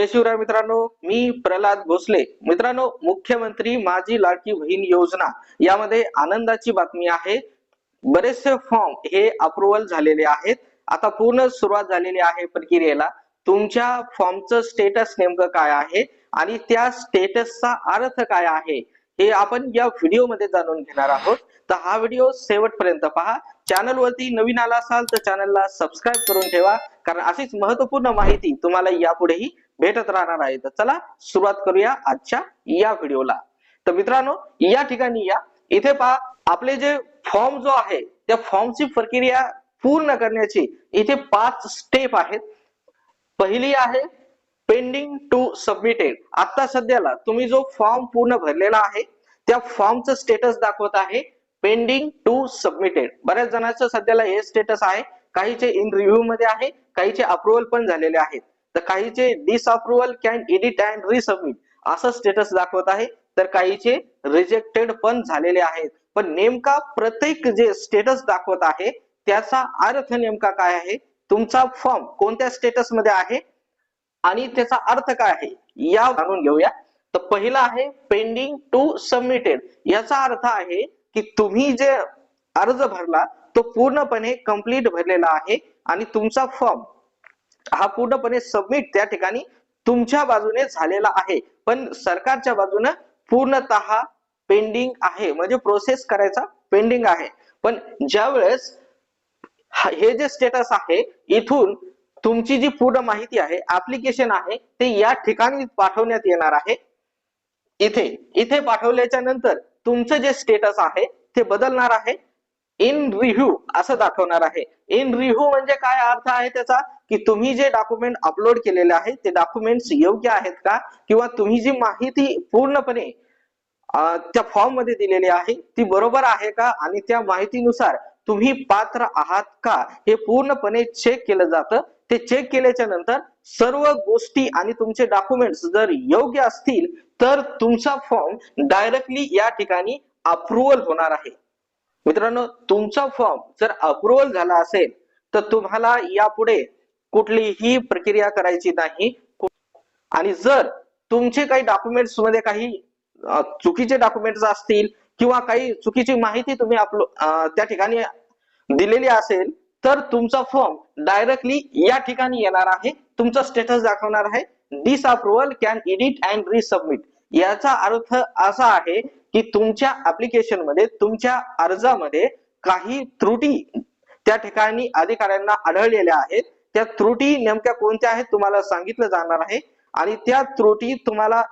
जय शिवराय मित्रांनो मी प्रल्हाद भोसले. मित्रांनो मुख्यमंत्री माझी लाडकी बहीण योजना यामध्ये आनंदाची बातमी आहे. बरेचसे फॉर्म हे अप्रुव्हल झालेले आहेत. आता पूर्ण सुरुवात झालेली आहे प्रक्रियेला. तुमच्या फॉर्मचं स्टेटस नेमकं काय आहे आणि त्या स्टेटसचा अर्थ काय आहे हे आपण या व्हिडिओमध्ये जाणून घेणार आहोत. तर हा व्हिडिओ शेवटपर्यंत पहा. चॅनल वरती नवीन आला असाल तर चॅनलला सबस्क्राईब करून ठेवा. कारण अशीच महत्त्वपूर्ण माहिती तुम्हाला यापुढेही भेटत राहणार आहे. तर चला सुरुवात करूया आजच्या या व्हिडिओला तर मित्रांनो या ठिकाणी या. इथे पहा आपले जे फॉर्म जो आहे त्या फॉर्मची प्रक्रिया पूर्ण करण्याची इथे पाच स्टेप आहेत. पहिली आहे पेंडिंग टू सबमिटेड आता सध्याला तुम्ही जो फॉर्म पूर्ण भरलेला आहे त्या फॉर्मचं स्टेटस दाखवत आहे पेंडिंग टू सबमिटेड बऱ्याच जणांचं सध्याला हे स्टेटस आहे. काहीचे इन रिव्ह्यू मध्ये आहे काहीचे अप्रुव्हल पण झालेले आहेत. तर काहीचे disapproval can edit and resubmit असं स्टेटस दाखवत आहे. तर काहीचे रिजेक्टेड पण झालेले आहेत. पण नेमका प्रत्येक जे स्टेटस दाखवत आहे त्याचा अर्थ नेमका काय आहे? तुमचा फॉर्म कोणत्या स्टेटसमध्ये आहे? आणि त्याचा अर्थ काय आहे? या जाणून घेऊया. तर पहिला आहे पेंडिंग टू सबमिटेड याचा अर्थ आहे की तुम्ही जे अर्ज भरला तो पूर्णपणे कंप्लीट भरलेला आहे आणि तुमचा फॉर्म हा पूर्णपणे सबमिट त्या ठिकाणी तुमच्या बाजूने झालेला आहे. पण सरकारच्या बाजूने पूर्णतः पेंडिंग आहे. म्हणजे प्रोसेस करायचा पेंडिंग आहे. पण ज्या वेळेस हे जे स्टेटस आहे इथून तुमची जी पूर्ण माहिती आहे ऍप्लिकेशन आहे ते या ठिकाणी पाठवण्यात येणार आहे. इथे इथे पाठवल्याच्या नंतर तुमचं जे स्टेटस आहे ते बदलणार आहे. इन रिव्ह्यू असं दाखवणार आहे. इन रिव्ह्यू म्हणजे काय अर्थ आहे त्याचा? की तुम्ही जे डॉक्युमेंट अपलोड केलेले आहे ते डॉक्युमेंट्स योग्य आहेत का? किंवा तुम्ही जी माहिती पूर्णपणे त्या फॉर्ममध्ये दिलेली आहे ती बरोबर आहे का? आणि त्या माहितीनुसार तुम्ही पात्र आहात का? हे पूर्णपणे चेक केलं जातं. ते चेक केल्याच्यानंतर सर्व गोष्टी आणि तुमचे डॉक्युमेंट्स जर योग्य असतील तर तुमचा फॉर्म डायरेक्टली या ठिकाणी अप्रुव्हल होणार आहे. मित्रांनो तुमचा फॉर्म जर अप्रुव्हल झाला असेल तर तुम्हाला यापुढे कुठलीही प्रक्रिया करायची नाही. आणि जर तुमचे काही डॉक्युमेंट्समध्ये काही चुकीचे डॉक्युमेंट्स असतील किंवा काही चुकीची माहिती तुम्ही आपलो त्या ठिकाणी दिलेली असेल तर तुमचा फॉर्म डायरेक्टली या ठिकाणी येणार आहे. तुमचा स्टेटस दाखवणार आहे. Disapproval can edit and resubmit याचा अर्थ असा आहे की तुमच्या ऍप्लिकेशनमध्ये तुमच्या अर्जामध्ये काही त्रुटी त्या ठिकाणी अधिकाऱ्यांना आढळलेल्या आहेत. त्या त्रुटी नेमक्या कोणत्या आहेत तुम्हाला सांगितलं जाणार आहे. आणि त्या त्रुटी तुम्हाला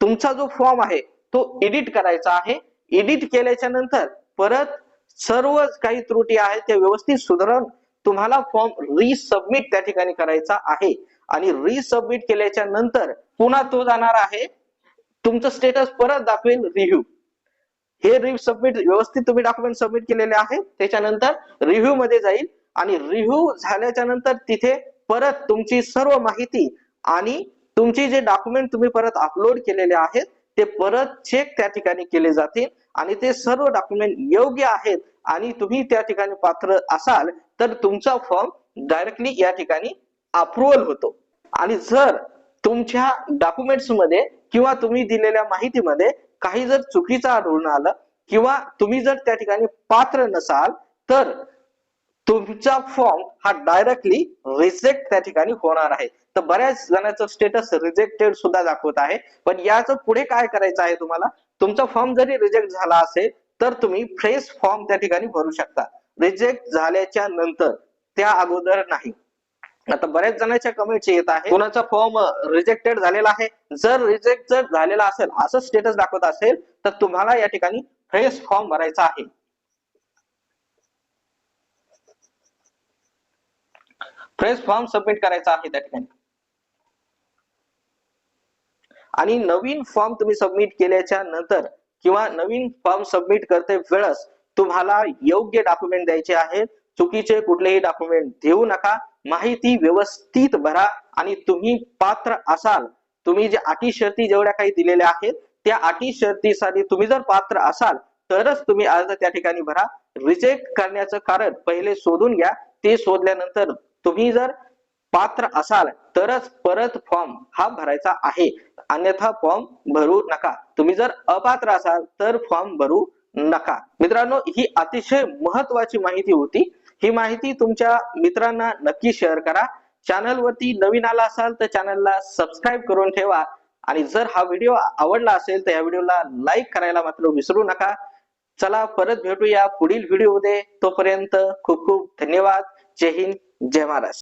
तुमचा जो फॉर्म आहे तो एडिट करायचा आहे. एडिट केल्याच्यानंतर परत सर्व काही त्रुटी आहेत त्या व्यवस्थित सुधारून तुम्हाला फॉर्म रिसबमिट त्या ठिकाणी करायचा आहे. आणि रिसबमिट केल्याच्यानंतर पुन्हा तो जाणार आहे. तुमचं स्टेटस परत दाखवेल रिव्ह्यू हे रिव्ह्यू सबमिट व्यवस्थित तुम्ही डॉक्युमेंट सबमिट केलेले आहे त्याच्यानंतर रिव्ह्यू मध्ये जाईल आणि रिव्ह्यू झाल्याच्यानंतर तिथे परत तुमची सर्व माहिती आणि तुमची जे डॉक्युमेंट तुम्ही परत अपलोड केलेले आहेत ते परत चेक त्या ठिकाणी केले जातील आणि ते सर्व डॉक्युमेंट योग्य आहेत आणि तुम्ही त्या ठिकाणी पात्र असाल तर तुमचा फॉर्म डायरेक्टली या ठिकाणी अप्रुव्हल होतो. आणि जर तुमच्या डॉक्युमेंट्समध्ये किंवा तुम्ही दिलेल्या माहितीमध्ये काही जर चुकीचं आढळून आलं किंवा तुम्ही जर त्या ठिकाणी पात्र नसाल तर तुमचा फॉर्म हा डायरेक्टली रिजेक्ट त्या ठिकाणी होणार आहे. तर बऱ्याच जणांचं स्टेटस रिजेक्टेड सुद्धा दाखवत आहे. पण याचं पुढे काय करायचं आहे तुम्हाला? तुमचा फॉर्म जरी रिजेक्ट झाला असेल तर तुम्ही फ्रेश फॉर्म त्या ठिकाणी भरू शकता. रिजेक्ट झाल्याच्यानंतर त्या अगोदर नाही. आता बऱ्याच जणांच्या कमेंट्स येत आहे कोणाचा फॉर्म रिजेक्टेड झालेला आहे. जर रिजेक्ट जर झालेला असेल असं स्टेटस दाखवत असेल तर तुम्हाला या ठिकाणी फ्रेश फॉर्म भरायचा आहे. फ्रेश फॉर्म सबमिट करायचा आहे त्या ठिकाणी. आणि नवीन फॉर्म तुम्ही सबमिट केल्याच्यानंतर किंवा नवीन फॉर्म सबमिट करते वेळेस तुम्हाला योग्य डॉक्युमेंट द्यायचे आहेत. चुकीचे कुठलेही डॉक्युमेंट देऊ नका. माहिती व्यवस्थित भरा आणि तुम्ही पात्र असाल. तुम्ही जे अटी शर्ती जेवढ्या काही दिलेल्या आहेत त्या अटी शर्तीसाठी तुम्ही जर पात्र असाल तरच तुम्ही अर्ज त्या ठिकाणी भरा. रिजेक्ट करण्याचं कारण पहिले शोधून घ्या. ते शोधल्यानंतर तुम्ही जर पात्र असाल तरच परत फॉर्म हा भरायचा आहे. अन्यथा फॉर्म भरू नका. तुम्ही जर अपात्र असाल तर फॉर्म भरू नका. मित्रांनो ही अतिशय महत्वाची माहिती होती. ही माहिती तुमच्या मित्रांना नक्की शेअर करा. चॅनल वरती नवीन आला असाल तर चॅनलला सबस्क्राईब करून ठेवा. आणि जर हा व्हिडिओ आवडला असेल तर या व्हिडिओला लाईक करायला मात्र विसरू नका. चला परत भेटूया पुढील व्हिडिओमध्ये. तोपर्यंत खूप खूप धन्यवाद. जय हिंद जय महाराष्ट्र.